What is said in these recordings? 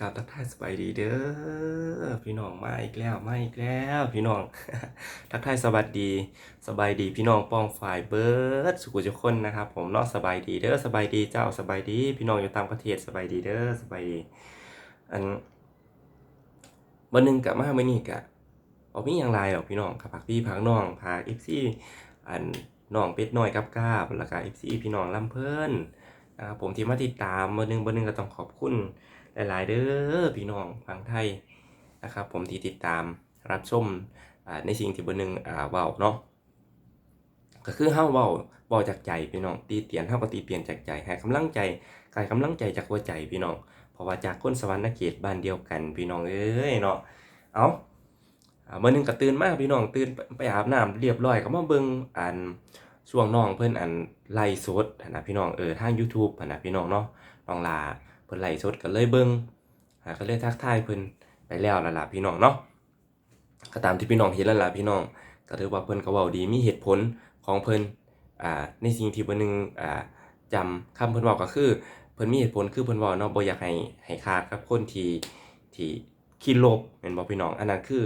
กับทักทายสบายดีเด้อพี่น้องมาอีกแล้วมาอีกแล้วพี่น้อง ทักทายสวัสดีสบายดีพี่น้องป้องฝ่ายเบิร์ดสุขุทุคนนะครับ ผมนาะสบายดีเด้อสบายดีเจ้าสบายดี พี่น้องอยู่ตามประเทศสบายดีเด้อสบายดี อันวันหนึ่งกับมาเมื่อนี้กะเอามีอย่างไรหรอกพี่น้องกับผักพี่ผักน้องผักเอฟซีอันน้องเป็ดน้อยกับกาบแล้วก็เอฟซีพี่น้องลำเพิ่นนะครับผมที่มาติดตามวันหนึ่งวันหนึ่งก็ต้องขอบคุณ หลาย ๆ เด้อพี่น้องฟังไทยนะครับ ผมที่ติดตามรับชมอ่าในสิ่งที่เบอร์หนึ่งอ่าเว้าเนาะก็คือเฮาเว้าเว้าจากใจพี่น้องตีเตียนเฮาก็ตีเปลี่ยนจากใจให้กำลังใจกายกำลังใจจากหัวใจพี่น้องเพราะว่าจากคนสวรรค์เขตบ้านเดียวกันพี่น้องเอ้ยเนาะเอาอ่ามื้อหนึงก็ตื่นมาพี่น้องตื่นไปอาบน้ำเรียบร้อยก็มาเบิ่งอันช่วงน้องเพิ่อนอันไล่สดนะพี่น้องเออทาง YouTube นะพี่น้องเนาะน้องลา เพิ่นไล่สดก็เลยเบิ่งอ่าก็เลยทักทายเพิ่นไปแล้วล่ะล่ะพี่น้องเนาะก็ตามที่พี่น้องเห็นแล้วล่ะพี่น้องก็ถือว่าเพิ่นก็เว้าดีมีเหตุผลของเพิ่นอ่าในสิ่งที่เพิ่นนึงอ่าจำคำเพิ่นเว้าก็คือเพิ่นมีเหตุผลคือเพิ่นเว้าเนาะบ่อยากให้ให้ขาดกับคนที่ที่คิดลบแม่นบ่พี่น้องอันนั้นคือ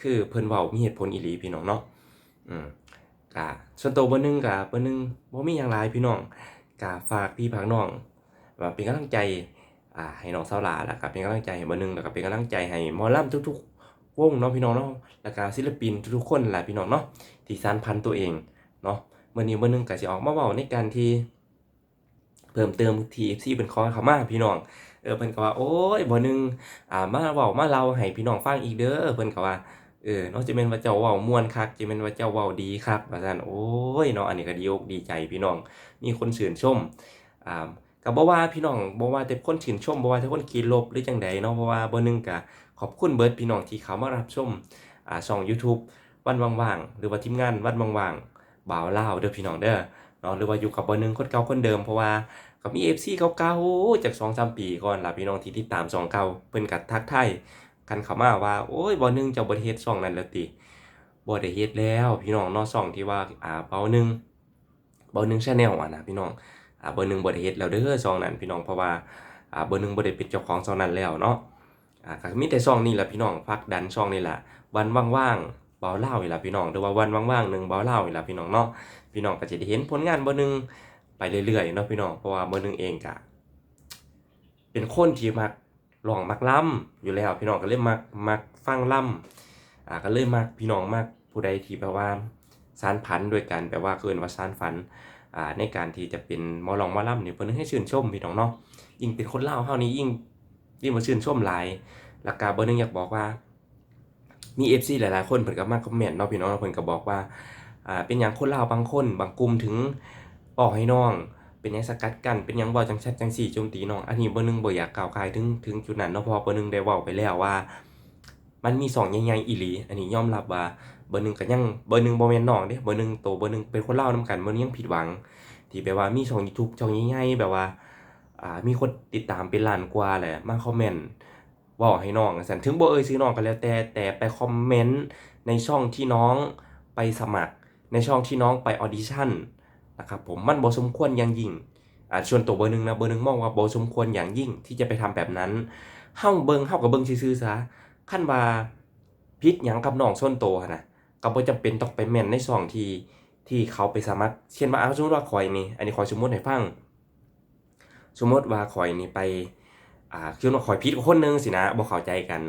คือเพิ่นเว้ามีเหตุผลอีหลีพี่น้องเนาะอืมก็ส่วนตัวเบอร์หนึงก็เบอร์หนึงบ่มีหยังหลายพี่น้องก็ฝากพี่ฝากน้องว่าเป็นกำลังใจ อ่าให้น้องสาวหลาแล้วก็เป็นกำลังใจให้เบอร์หนึ่งแล้วก็เป็นกำลังใจให้มอลำทุกๆ วงเนาะพี่น้องเนาะแล้วก็ศิลปินทุกๆคนแหละพี่น้องเนาะที่สานพันตัวเองเนาะเมื่อนี้เบอร์หนึ่งก็สิออกมาเว้าในการที่เพิ่มเติมที่ FC เป็นคอเขามาพี่น้องเออเพิ่นก็ว่าโอ้ยเบอร์หนึ่งอ่ามาเว้ามาเล่าให้พี่น้องฟังอีกเด้อเพิ่นก็ว่าเออเนาะจะเป็นว่าเจ้าเว้าม่วนคักจะเป็นว่าเจ้าเว้าดีคักว่าซั่นโอ้ยเนาะอันนี้ก็ดีอกดีใจพี่น้องมีคนชื่นชมอ่า ก็บ่ว่าพี่น้องบ่ว่าแต่คนชื่นชมบ่ว่าแต่คนคิดลบหรือจังใดเนาะเพราะว่าบ่หนึงก็ขอบคุณเบิดพี่น้องที่เข้ามารับชมอ่าช่อง YouTube วันว่างๆหรือว่าทีมงานวันว่างๆบ่าวลาวเด้อพี่น้องเด้อเนาะหรือว่าอยู่กับบ่หนึงคนเก่าคนเดิมเพราะว่าก็มี FC เก่าๆจาก2-3ปีก่อนล่ะพี่น้องที่ติดตามช่องเก่าเพิ่นก็ทักทายกันเข้ามาว่าโอ้ยบ่หนึงเจ้าบ่ได้เฮ็ดช่องนั้นแล้วติบ่ได้เฮ็ดแล้ว พี่น้องเนาะช่องที่ว่าอ่าเบาหนึงเบาหนึง Channel อะนะพี่น้อง เบอร์หนึ่งบ่ได้เฮ็ดแล้วเด้อซองนั้นพี่น้องเพราะว่าอ่าเบอร์หนึ่งบ่ได้เป็นเจ้าของซองนั้นแล้วเนาะอ่าก็มีแต่ซองนี้แหละพี่น้องผลักดันซองนี่แหละวันว่างๆเบาเล่านี่ล่ะพี่น้องหรือว่าวันว่างๆหนึ่งเบาเล่านี่ล่ะพี่น้องเนาะพี่น้องก็จะได้เห็นผลงานเบอร์หนึ่งไปเรื่อยๆเนาะพี่น้องเพราะว่าเบอร์หนึ่งเองก็เป็นคนที่มักร้องมักล่ำอยู่แล้วพี่น้องก็เลยมักมักฟังล่ำอ่าก็เลยมักพี่น้องมักผู้ใดที่แบบว่าสานพันด้วยกันแปลว่าเกินว่าสานฝัน ในการที่จะเป็นมอลองมอล่ำเนี่ยเพิ่นให้ชื่นชมพี่น้องเนาะยิ่งเป็นคนเล่าวเฮานี่ยิ่งยิ่งมาชื่นชมหลายแล้วก็เบอร์หนึ่งอยากบอกว่า มี FC หลายๆ คนเพิ่นก็มาคอมเมนต์เนาะพี่น้องเพิ่นก็บอกว่าอ่าเป็นหยังคนเล่าบางคนบางกลุ่มถึงบอกให้น้องเป็นยังสกัดกันเป็นยังเว้าจังชัดจังสี่โจมตีน้อง อันนี้เบอร์หนึ่งบ่อยากกล่าวคายถึงถึงจุดนั้นเนาะพราะว่าเบอร์หนึ่งได้เว้าไปแล้วว่า มันมีสองใหญ่ๆอีหลี อันนี้ยอมรับว่าเบอร์หนึ่งก็ยังเบอร์หนึ่งบ่แมนน้องเด้เบอร์หนึ่งโตเบอร์หนึ่งเป็นคนเล่าวนํกันเบอร์นึงยังผิดหวัง ที่แบบว่ามีช่อง YouTube ช่องใหญ่ๆแบบว่าอ่ามีคนติดตามเป็นล้านกว่าแหละมาคอมเมนต์เว้าให้น้องจั่งซั้นถึงบ่เอ่ยชื่อน้องก็แล้วแต่แต่ไปคอมเมนต์ในช่องที่น้องไปสมัคร ในช่องที่น้องไปออดิชั่นนะครับผมมันบ่สมควรอย่างยิ่งอ่าส่วนตัวเบอร์หนึ่งนะเบอร์หนึ่งมองว่าบ่สมควรอย่างยิ่งที่จะไปทำแบบนั้นเฮาเบิงเฮาก็เบิงซื่อๆซะ คันว่าผิดหยังกับน้องส่วนตัวนะก็บ่จำเป็นต้องไปแม่นในช่องที่ที่เขาไปสมัคร เช่นว่าเอาสมมติว่าข่อยนี่ อันนี้ขอยสมมติให้ฟัง สมมติว่าข่อยนี่ไป อ่าคือว่าข่อยผิดคนนึงสินะบ่เข้าใจกัน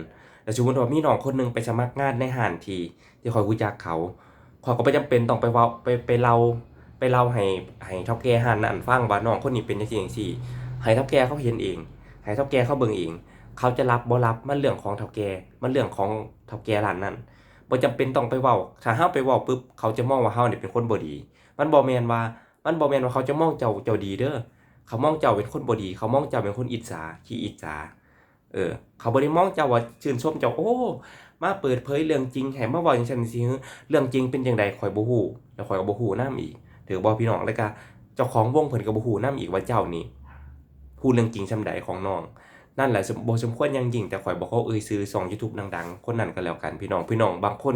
แต่สมมติว่ามีน้องคนนึงไปสมัครงานในห้างที่ที่ข่อยรู้จักเขาข่อยก็บ่จำเป็นต้องไปเว้าไปไปเล่าไปเล่าให้ให้เฒ่าแก่ห้างนั้นฟังว่าน้องคนนี้เป็นจังซี่จังซี่ให้เฒ่าแก่เขาเห็นเองให้เฒ่าแก่เขาเบิ่งเอง เขาจะรับบ่รับมันเรื่องของเฒ่าแก่มันเรื่องของเฒ่าแก่ร้านนั้นบ่จำเป็นต้องไปเว้าถ้าเฮาไปเว้าปุ๊บเขาจะมองว่าเฮานี่เป็นคนบ่ดี มันบ่แม่นว่ามันบ่แม่นว่าเขาจะมองเจ้าเจ้าดีเด้อเขามองเจ้าเป็นคนบ่ดี เขามองเจ้าเป็นคนอิจฉาขี้อิจฉาเออ เขาบ่ได้มองเจ้าว่าชื่นชมเจ้าโอ้มาเปิดเผยเรื่องจริงให้มาเว้าจังซั่นสิเรื่องจริงเป็นจังไดข่อยบ่ฮู้แล้วข่อยก็บ่ฮู้นํอีกถือบ่พี่น้องแล้วก็เจ้าของวงเพิ่นก็บ่ฮู้นํอีกว่าเจ้านี่พูดเรื่องจริงซำใดของน้อง นั่นแหละบ่สมควรย่างยิ่งแต่ข่อยบ่ขอเอ่ยชื่อช่อง YouTube ดังๆ คนนั้นก็แล้วกันพี่น้องพี่น้องบางคน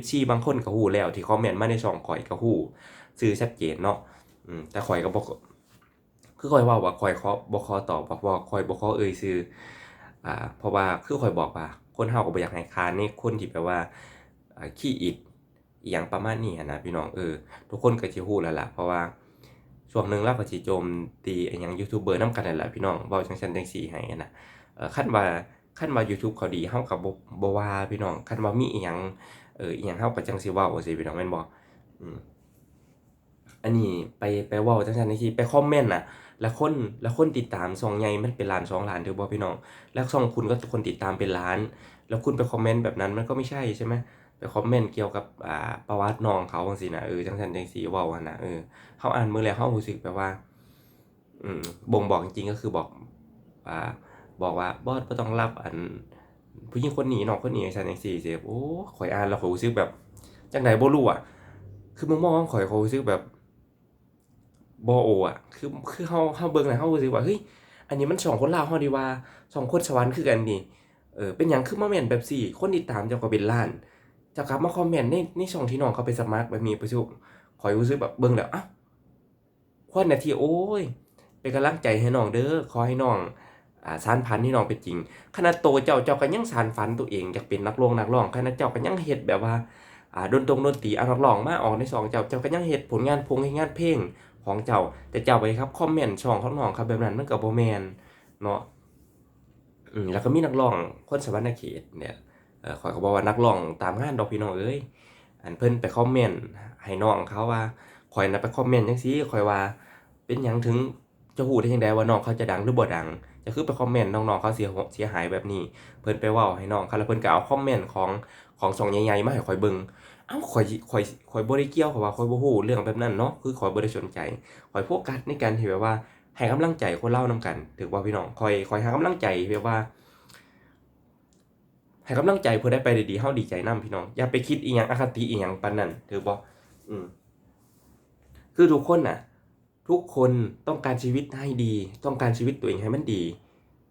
FC บางคนก็ฮู้แล้วที่คอมเมนต์มาในช่องข่อยก็ฮู้ชื่อชัดเจนเนาะอืมแต่ข่อยก็บ่คือข่อยว้าว่าข่อยขอบ่ขอตอบว่าเพราะว่าข่อยบ่ขอเอ่ยชื่ออ่าเพราะว่าคือข่อยบอกว่า คนเฮาก็บ่อยากให้ค่าในคนที่แบบว่าขี้อิดอีหยังประมาณนี้นะพี่น้องเออทุกคนก็สิฮู้แล้วล่ะเพราะว่า ช่วงหนึ่งเราก็สิโจมตีไอ้หยังยูทูบเบอร์น้ำกันนั่นแหละพี่น้องเว้าจังซั่นจังซี่ให้นะเอ่อคันว่าคันว่า YouTube เขาดีเฮาก็บ่บ่ว่าพี่น้องคันว่ามีอีหยังเอออีหยังเฮาก็จังสิเว้าจังสีพี่น้องแม่นบ่อืมอันนี้ไปไปเว้าจังซั่นจังซี่ไปคอมเมนต์น่ะแล้วคนแล้วคนติดตามช่องใหญ่มันเป็นล้าน2ล้านถูกบ่พี่น้อง แล้วช่องคุณก็คนติดตามเป็นล้าน แล้วคุณไปคอมเมนต์แบบนั้นมันก็ไม่ใช่ใช่ไหม คอมเมนต์เกี่ยวกับอ่าประวัติน้องเขาจังซี่นะเออจังซั่นจังซี่เว้าหั่นน่ะเออเฮาอ่านมื้อแล้วเฮารู้สึกแบบว่า อืมบ่งบอกจริงๆก็คือบอกอ่าบอกว่าบอสบ่ต้องรับอัน ผู้หญิงคนนี้น้องคนนี้จังซั่นจังซี่สิโอ้ข่อยอ่านแล้วข่อยรู้สึกแบบจังไดบ่รู้อะคือมุมมองของข่อยข่อยรู้สึกแบบบ่โออะคือคือเฮาเฮาเบิ่งแล้วเฮารู้สึกว่าเฮ้ยอันนี้มันช่องคนลาวเฮาดีว่าช่องคนสวรรค์คือกันนี่เออเป็นหยังคือมาแม่นแบบซี่ คนติดตามเจ้าก็เป็นล้าน จ้ากลับมาคอมเมนต์ในในช่องที่น้องเขาไปสมัครแบบนี้ประชุมข่อยรู้สึกแบบเบิ่งแล้วอ้าวคนนาทีโอ้ยเป็นกำลังใจให้น้องเด้อขอให้น้องอ่าสานฝันให้น้องเป็นจริงขนาดโตเจ้าเจ้าก็ยังสานฝันตัวเองอยากเป็นนักร้องนักร้องขนาดเจ้าก็ยังเฮ็ดแบบว่าอ่าดนตรงดนตรีเอานักร้องมาออกในสองเจ้าเจ้าก็ยังเฮ็ดผลงานพงให้งานเพลงของเจ้าแต่เจ้าไปครับคอมเมนต์ช่องของน้องครับแบบนั้นมันก็บ่แมนเนาะอืมแล้วก็มีนักร้องคนสวรรณเขตเนี่ย ขอยก็บอกว่านักร้องตามงานดอกพี่น้องเอ้ยอันเพิ่นไปคอมเมนต์ให้น้องเขาว่าข่อยนะไปคอมเมนต์จังซี่ข่อยว่า เป็นหยังถึงจะฮู้ได้จังไดว่าน้องเขาจะดังหรือบ่ดัง จะคือไปคอมเมนต์น้องๆเขาเสียเสียหายแบบนี้ เพิ่นไปว้าให้น้องเขาแล้วเพิ่นก็เอาคอมเมนต์ของของช่องใหญ่ๆมาให้ข้อยเบิ่งเอ้าข้อยข้อยข้อยบ่ได้เกี่ยวเพราะว่าข้อยบ่ฮู้เรื่องแบบนั้นเนาะคือข้อยบ่ได้สนใจข้อยโฟกัสในการที่แบบว่าให้กำลังใจคนเล่าวนำกันถูกบ่าพี่น้องข้อยข้อยให้กำลังใจแบบว่า ให้กำลังใจเพื่อได้ไปด้ดีเฮาดีใจนํพี่น้อง อย่าไปคิดอีหยังอคติอีหยังปานนั้นถูกบ่อืมคือทุกคนน่ะ ทุกคนต้องการชีวิตให้ดี ต้องการชีวิตตัวเองให้มันดี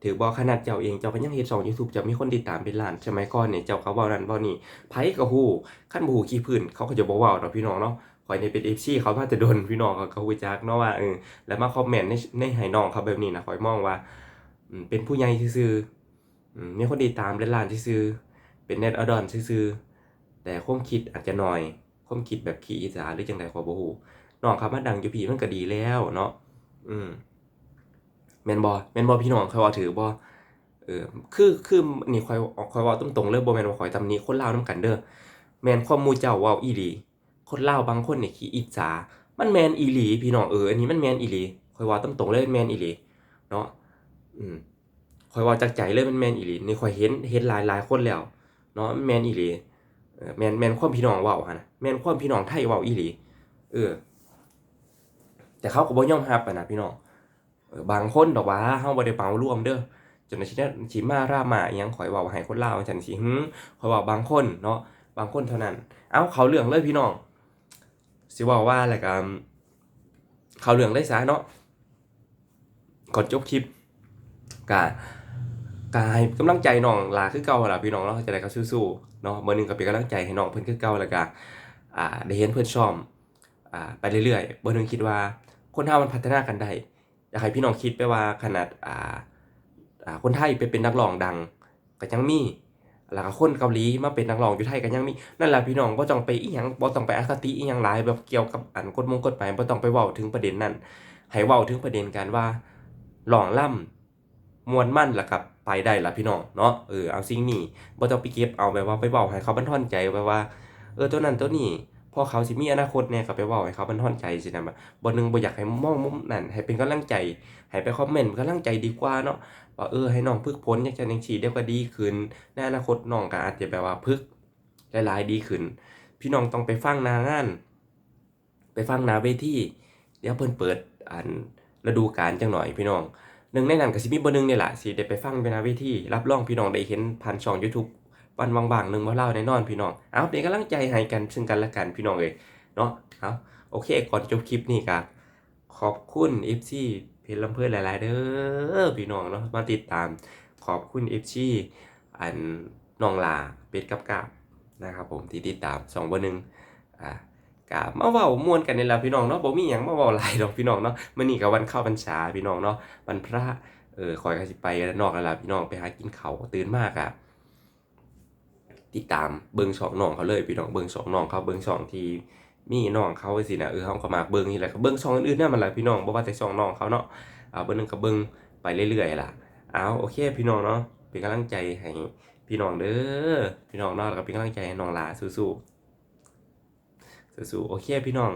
ถือบ่ขนาดเจ้าเองเจ้าก็ยังเฮ็ดช่อง YouTube จ้ามีคนติดตามเป็นล้านสมัยก่อนเนี่ยเจ้าก็เว้านั่นเว้านี่ไผก็ฮู้คันบ่ฮู้ขี้พื้นเขาก็จะบ่เว้าดอกพี่น้องเนาะข่อยนี่เป็น FC เขามาแต่ดนพี่น้องเขาก็รู้จักเนาะว่าเออแล้วมาคอมเมนต์ในในให้น้องเขาแบบนี้นะข่อยมองว่าเป็นผู้ใหญ่ซื่อ มีคนติดตามเป็นล้านซื่อเป็นเน็ตอดอนซื่อแต่ความคิดอาจจะน้อยความคิดแบบขี้อิจฉาหรือจังไดขอบ่ฮู้น้องเขามาดังอยู่พี่มันก็ดีแล้วเนาะอืมแม่นบ่แม่นบ่พี่น้องคอยว่าถือบ่เออคือคือนี่คอยคอยว้าตรงๆเลยบ่แม่นว่าข้อยตำหนิคนลาวนำกันเด้อแม่นความมูเจ้าเว้าอีหลีคนลาวบางคนนี่ขี้อิจฉามันแมนอีหลีพี่น้องเอออันนี้มันแมนอีหลีคอยว้าตรงๆเลยมันแมนอีหลีเนาะอืม คอยว้าจากใจเลยมันแมนอีหลีนี่คอยเห็นเห็นหลายๆคนแล้วเนาะแมนอีหลีแมนแมนความพี่น้องเว้าหั่นน่ะแมนความพี่น้องไทยเว้าอีหลีเออ แต่เขาก็บ่ยอมรับนะพี่น้องบางคนดอกว่าเฮาบ่ได้เปารวมเด้อจนสิได้สิมารามาอิหยังข่อยเว้าให้คนลาวจังซี่หือข่อยเว้าบางคนเนาะบางคนเท่านั้น เอ้าเขาเรื่องเลยพี่น้องสิว้าว่าแล้วก็เขาเรื่องเลยซะเนาะก่อนจบคลิปก็ ก็ให้กำลังใจน้องลาคือเก่าล่ะพี่น้องเนาะจะได้เขาสู้ๆเนาะเมื้อหนึงก็เป็นกำลังใจให้น้องเพิ่นคือเก่าแล้วก็อ่าได้เห็นเพิ่นซ่อมอ่าไปเรื่อยๆเบอร์หนึ่งคิดว่าคนเฮามันพัฒนากันได้อยากให้พี่น้องคิดไปว่าขนาดอ่าอ่าคนไทยไปเป็นนักร้องดังก็ยังมีแล้วก็คนเกาหลีมาเป็นนักร้องอยู่ไทยก็ยังมีนั่นแหละพี่น้องบ่ต้องไปอีหยังบ่ต้องไปอคติอีหยังหลายแบบเกี่ยวกับอันกฎมงกฎหมายบ่ต้องไปเว้าถึงประเด็นนั้นให้เว้าถึงประเด็นการว่าร้องล่ำ มวนมั่นแล้วก็ไปได้ล่ะพี่น้องเนาะเออเอาสิ่งนี้บ่ต้องไปเก็บเอาแบบว่าไปเว้าให้เขาบันทอนใจแบบว่า เออตัวนั้นตัวนี้พอเขาสิมีอนาคตแหน่ยก็ไปเว้าให้เขาบันทอนใจสินะบ่หนึงบ่อยากให้มองมุมนั้นให้เป็นกำลังใจให้ไปคอมเมนต์เป็นกำลังใจดีกว่าเนาะว่าเออให้น้องฝึกฝนจังซั่นจังซี่เดี๋ยวก็ดีขึ้นในอนาคตน้องก็อาจจะแบบว่าฝึกหลายๆดีขึ้น พี่น้องต้องไปฟังนางาน ไปฟังนาเวทีเดี๋ยวเพิ่นเปิดอันฤดูกาลจังหน่อยพี่น้อง หนึ่งในนั้นก็สิมีบ่หนึ่งนี่แหละสิได้ไปฟังไปหน้าเวทีรับรองพี่น้องได้เห็นผ่านช่อง YouTube วันว่างๆหนึงบ่เล่าแน่นอนพี่น้อง เอาเป็นกำลังใจให้กันซึ่งกันและกันพี่น้องเอ้ยเนาะเอาโอเคก่อนจบคลิปนี้ก็ขอบคุณ FC เพจลำเพิ่นหลาย ๆ เด้อพี่น้องเนาะมาติดตามขอบคุณ FC อันน้องลาเป็ดกับกาบนะครับผมที่ติดตาม2บ่หนึ่งอ่า กามาเว้าม่วนกันนี่แหละพี่น้องเนาะบ่มีหยังมาเว้าหลายดอกพี่น้องเนาะมื้อนี้ก็วันเข้าพรรษาพี่น้องเนาะวันพระเออคอยก็สิไปด้านนอกแล้วล่ะพี่น้องไปหากินเขาวตื่นมากอะติดตามเบิ่งช่องน้องเขาเลยพี่น้องเบิ่งช่องน้องเขาเบิ่งช่องที่มีน้องเขาสินะเออเขาก็มาเบิ่งนี่แหละก็เบิ่งช่องอื่นๆนั่นมันแหละพี่น้องบ่ว่าแต่ช่องน้องเขาเนาะเอาเบิ่งนึงก็เบิ่งไปเรื่อยๆล่ะเอาโอเค พี่น้องเนาะเป็นกำลังใจให้พี่น้องเด้อพี่น้องเนาะแล้วก็เป็นกำลังใจให้น้องลาสู้ๆ สู้ๆโอเคพี่น้อง